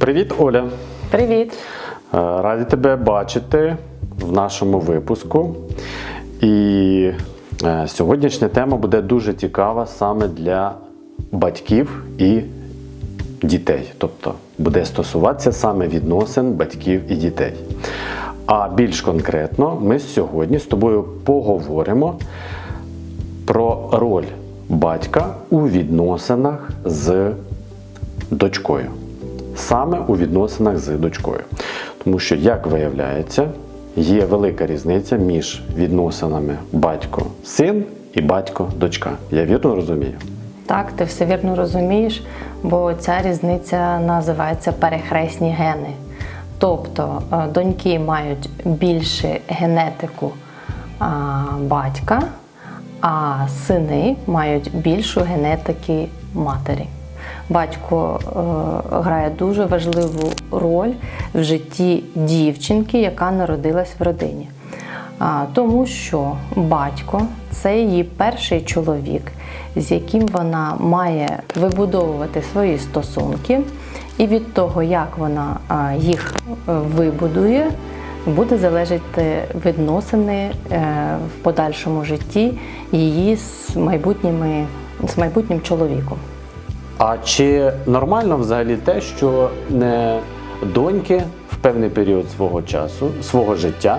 Привіт, Оля. Привіт! Е, Раді тебе бачити в нашому випуску. І е, сьогоднішня тема буде дуже цікава саме для батьків і дітей. Тобто буде стосуватися саме відносин батьків і дітей. А більш конкретно, ми сьогодні з тобою поговоримо про роль батька у відносинах з дочкою. Саме у відносинах з дочкою. Тому що, як виявляється, є велика різниця між відносинами батько-син і батько-дочка. Я вірно розумію? Так, ти все вірно розумієш, бо ця різниця називається перехресні гени. Тобто е, доньки мають більше генетику а, батька, а сини мають більшу генетики матері. Батько е, грає дуже важливу роль в житті дівчинки, яка народилась в родині. Тому що батько це її перший чоловік, з яким вона має вибудовувати свої стосунки, і від того, як вона їх е, вибудує, буде залежати відносини е, в подальшому житті її з майбутніми з майбутнім чоловіком. А чи нормально взагалі те, що не доньки в певний період свого часу, свого життя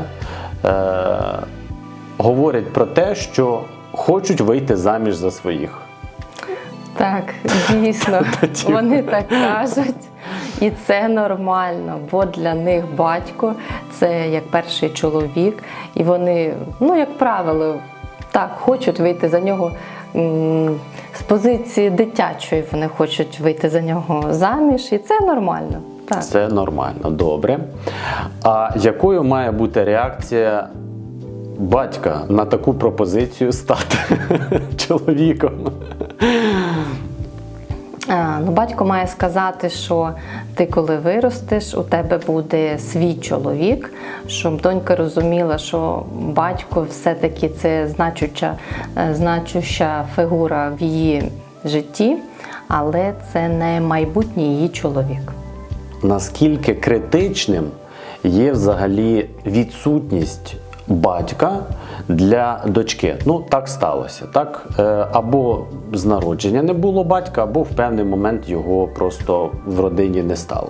е- говорять про те, що хочуть вийти заміж за своїх? Так, дійсно, вони так кажуть. І це нормально, бо для них батько це як перший чоловік, і вони, ну, як правило, так, хочуть вийти за нього з позиції дитячої, вони хочуть вийти за нього заміж, і це нормально. Так. Це нормально, добре. А якою має бути реакція батька на таку пропозицію стати чоловіком? А, Ну, батько має сказати, що ти, коли виростеш, у тебе буде свій чоловік, щоб донька розуміла, що батько все-таки це значуща, е, значуща фігура в її житті, але це не майбутній її чоловік. Наскільки критичним є взагалі відсутність батька для дочки? Ну, так сталося. Так? Е, Або з народження не було батька, або в певний момент його просто в родині не стало.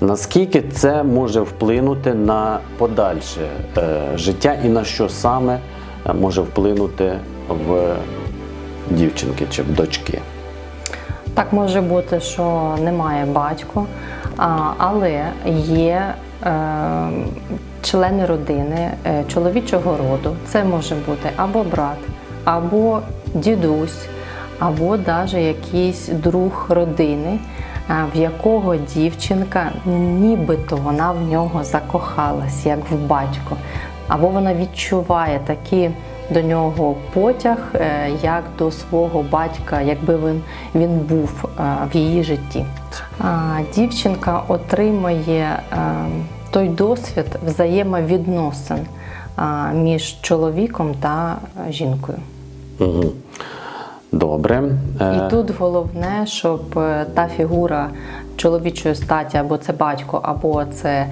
Наскільки це може вплинути на подальше е, життя і на що саме е, може вплинути в дівчинки чи в дочки? Так може бути, що немає батько, але є члени родини е, чоловічого роду. Це може бути або брат, або дідусь, або навіть якийсь друг родини, е, в якого дівчинка нібито вона в нього закохалась, як в батько, або вона відчуває такі до нього потяг, е, як до свого батька, якби він, він був в її житті. Дівчинка отримує е, той досвід взаємовідносин між чоловіком та жінкою. Угу. Добре. Е, І тут головне, щоб е, та фігура чоловічої статі, або це батько, або це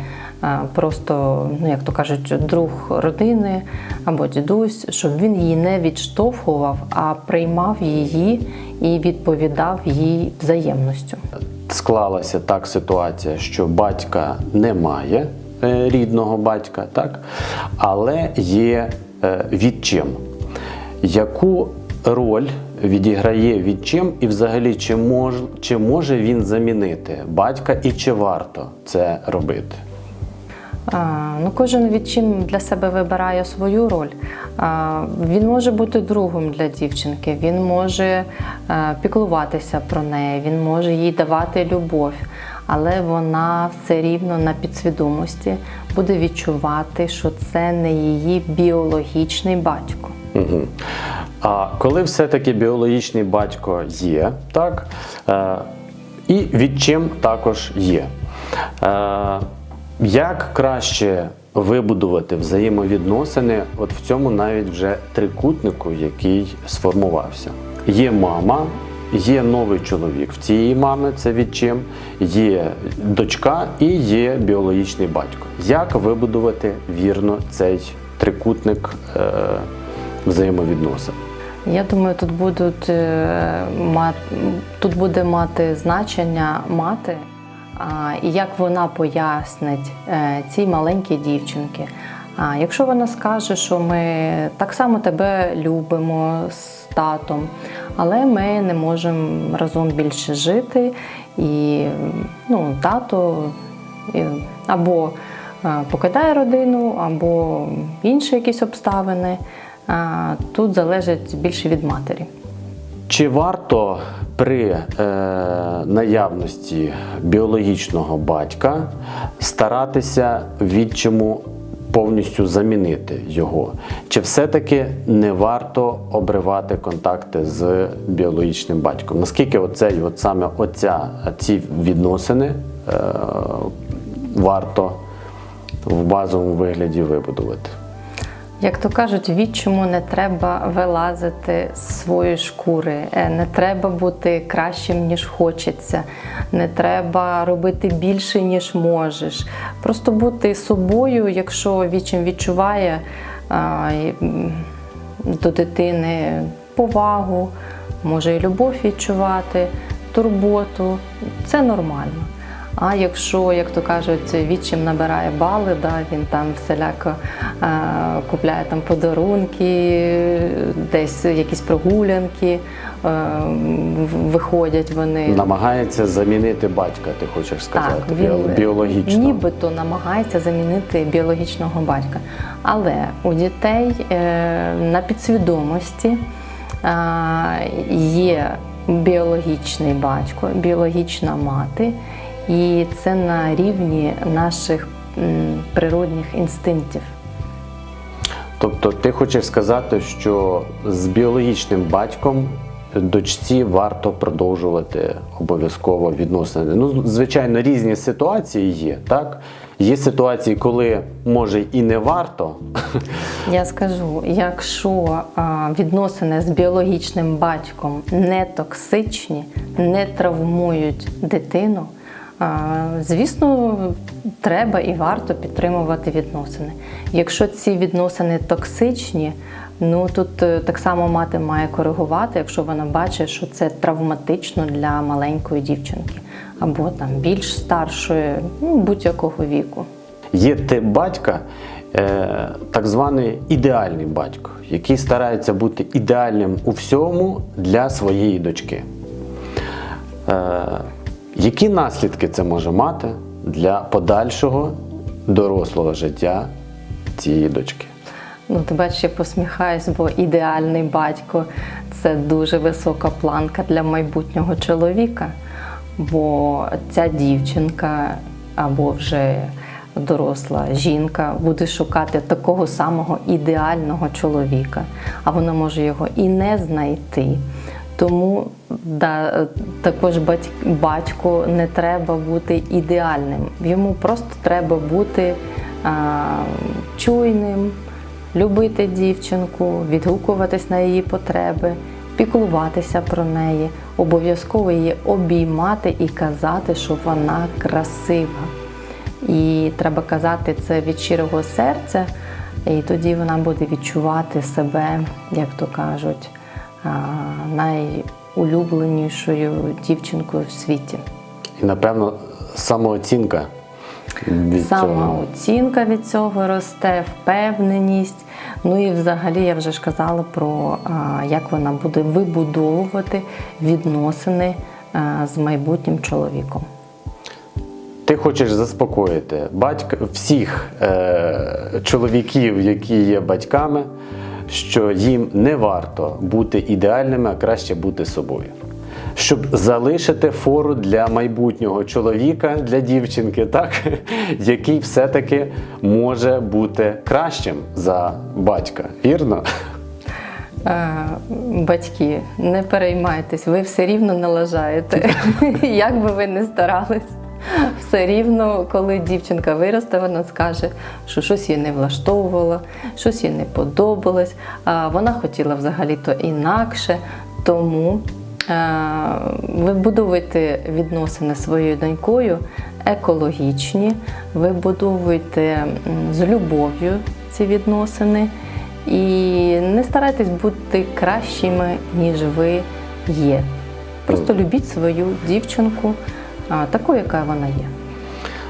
е, просто, ну як то кажуть, друг родини, або дідусь, щоб він її не відштовхував, а приймав її і відповідав їй взаємністю. Склалася так ситуація, що батька немає е, рідного батька, так? але є е, відчим. Яку роль відіграє відчим, і взагалі чи мож, чи може він замінити батька, і чи варто це робити? Ну, кожен відчим для себе вибирає свою роль. Він може бути другом для дівчинки, він може е, піклуватися про неї, він може їй давати любов, але вона все рівно на підсвідомості буде відчувати, що це не її біологічний батько. Угу. А коли все-таки біологічний батько є, так, е, і відчим також є. Як краще вибудувати взаємовідносини от в цьому навіть вже трикутнику, який сформувався? Є мама, є новий чоловік в цієї мами, це відчим, є дочка і є біологічний батько. Як вибудувати вірно цей трикутник е, взаємовідносин? Я думаю, тут будуть е, мат, тут буде мати значення мати, і як вона пояснить е, цій маленькій дівчинки. А якщо вона скаже, що ми так само тебе любимо з татом, але ми не можемо разом більше жити, і ну, тато або е, покидає родину, або інші якісь обставини. Тут залежить більше від матері. Чи варто при е, наявності біологічного батька старатися відчиму повністю замінити його? Чи все-таки не варто обривати контакти з біологічним батьком? Наскільки оцей, от саме оця, ці відносини е, варто в базовому вигляді вибудувати? Як то кажуть, відчому не треба вилазити з своєї шкури, е, не треба бути кращим, ніж хочеться, не треба робити більше, ніж можеш. Просто бути собою, якщо відчим відчуває до дитини повагу, може і любов відчувати, турботу, це нормально. А якщо, як то кажуть, відчим набирає бали, да, він там всіляко е, купляє там подарунки, десь якісь прогулянки, е, виходять вони. Намагається замінити батька, ти хочеш сказати, біо- біологічно. нібито намагається замінити біологічного батька. Але у дітей е, на підсвідомості е, є біологічний батько, біологічна мати, і це на рівні наших природних інстинктів. Тобто ти хочеш сказати, що з біологічним батьком дочці варто продовжувати обов'язково відносини. Ну, звичайно, різні ситуації є, так? Є ситуації, коли може і не варто. Я скажу, якщо відносини з біологічним батьком не токсичні, не травмують дитину, звісно, треба і варто підтримувати відносини. Якщо ці відносини токсичні, ну тут е, так само мати має коригувати, якщо вона бачить, що це травматично для маленької дівчинки або там більш старшої, ну будь-якого віку. Є тип батька, е, так званий ідеальний батько, який старається бути ідеальним у всьому для своєї дочки. Які наслідки це може мати для подальшого дорослого життя цієї дочки? Ну, бачиш, я посміхаюсь, бо ідеальний батько це дуже висока планка для майбутнього чоловіка. Бо ця дівчинка або вже доросла жінка буде шукати такого самого ідеального чоловіка, а вона може його і не знайти. Тому да, також батьк- батьку не треба бути ідеальним. Йому просто треба бути а, чуйним, любити дівчинку, відгукуватись на її потреби, піклуватися про неї, обов'язково її обіймати і казати, що вона красива. І треба казати це від щирого серця, і тоді вона буде відчувати себе, як то кажуть, найулюбленішою дівчинкою в світі. І, напевно, самооцінка від цього. Самооцінка від цього росте, впевненість. Ну і взагалі я вже ж казала про як вона буде вибудовувати відносини з майбутнім чоловіком. Ти хочеш заспокоїти батька всіх е, чоловіків, які є батьками, що їм не варто бути ідеальними, а краще бути собою. Щоб залишити фору для майбутнього чоловіка, для дівчинки, так, який все-таки може бути кращим за батька. Вірно? Е, Батьки, не переймайтесь, ви все рівно налажаєте. Як би ви не старались, все рівно, коли дівчинка виросте, вона скаже, що щось їй не влаштовувало, щось їй не подобалось, а вона хотіла взагалі-то інакше. Тому вибудовуєте відносини своєю донькою екологічні, вибудовуєте м, з любов'ю ці відносини і не старайтесь бути кращими, ніж ви є. Просто любіть свою дівчинку такою, яка вона є.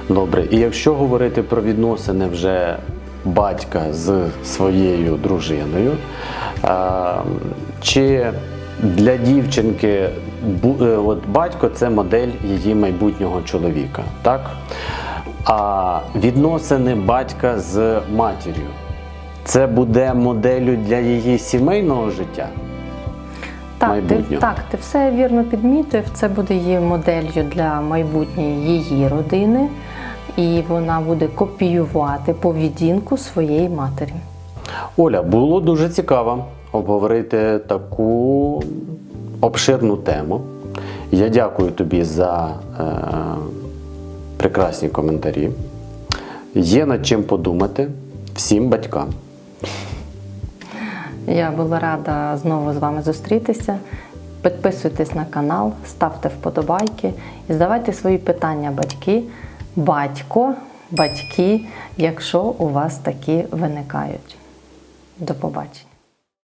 Добре, і якщо говорити про відносини вже батька з своєю дружиною, чи для дівчинки е, от батько це модель її майбутнього чоловіка, так? А відносини батька з матір'ю це буде моделлю для її сімейного життя? Так, ти, так, ти все вірно підмітив. Це буде її моделлю для майбутньої її родини, і вона буде копіювати поведінку своєї матері. Оля, було дуже цікаво обговорити таку обширну тему. Я дякую тобі за е, прекрасні коментарі. Є над чим подумати всім батькам. Я була рада знову з вами зустрітися. Підписуйтесь на канал, ставте вподобайки і задавайте свої питання батьки, батько, батьки, якщо у вас такі виникають. До побачення.